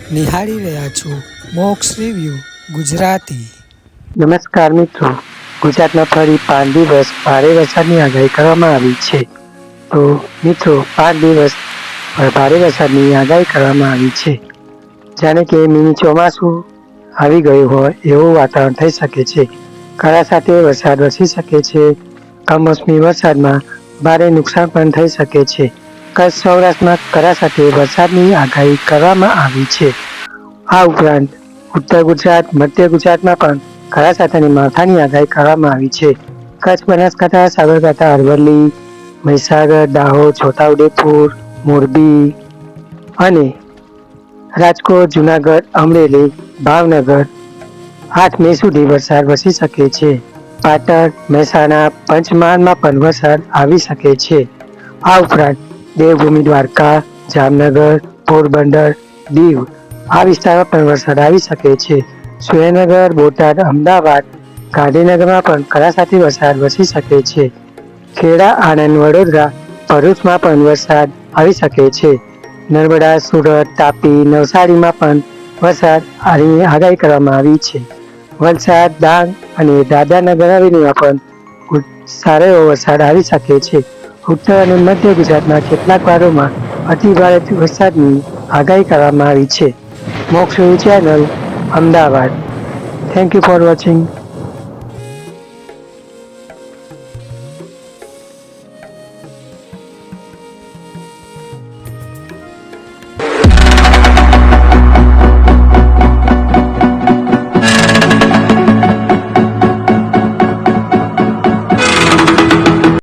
નિહાળી રહ્યા છો મોક્ષ રિવ્યુ ગુજરાતી. નમસ્કાર મિત્રો. ગુજરાતમાં ફરી પાંચ દિવસ ભારે વરસાદની આગાહી કરવામાં આવી છે. તો મિત્રો, પાંચ દિવસ ભારે વરસાદની આગાહી કરવામાં આવી છે. જાણે કે મિની ચોમાસું આવી ગયું હોય એવું વાતાવરણ થઈ શકે છે. કરા સાથે વરસાદ વરસી શકે છે. કમોસમી વરસાદમાં ભારે નુકસાન પણ થઈ શકે છે. કચ્છ સૌરાષ્ટ્રમાં કરા સાથે વરસાદની આગાહી કરવામાં આવી છે. આ ઉપરાંત ઉત્તર ગુજરાત, મધ્ય ગુજરાતમાં પણ કરા સાથેની માવઠાની આગાહી કરવામાં આવી છે. કચ્છ, બનાસકાંઠા, સાબરકાંઠા, અરવલ્લી, મહીસાગર, દાહોદ, છોટાઉદેપુર, મોરબી અને રાજકોટ, જુનાગઢ, અમરેલી, ભાવનગર આઠ મે સુધી વરસાદ વસી શકે છે. પાટણ, મહેસાણા, પંચમહાલમાં પણ વરસાદ આવી શકે છે. આ ઉપરાંત દેવભૂમિ દ્વારકા, જામનગર, પોરબંદર, દીવ આ વિસ્તારમાં પણ વરસાદ આવી શકે છે. સુરેન્દ્રનગર, બોટાદ, અમદાવાદ, ગાંધીનગરમાં પણ કરા સાથે વરસાદ વરસી શકે છે. ખેડા, આણંદ, વડોદરા, ભરૂચમાં પણ વરસાદ આવી શકે છે. નર્મદા, સુરત, તાપી, નવસારીમાં પણ વરસાદ આગાહી કરવામાં આવી છે. વલસાડ, ડાંગ અને દાદરાનગર હવેલીમાં પણ સારો એવો વરસાદ આવી શકે છે. ઉત્તર અને મધ્ય ગુજરાતના કેટલાક વારોમાં અતિ ભારે વરસાદની આગાહી કરવામાં આવી છે. Moksh channel, Ahmedabad. Thank you for watching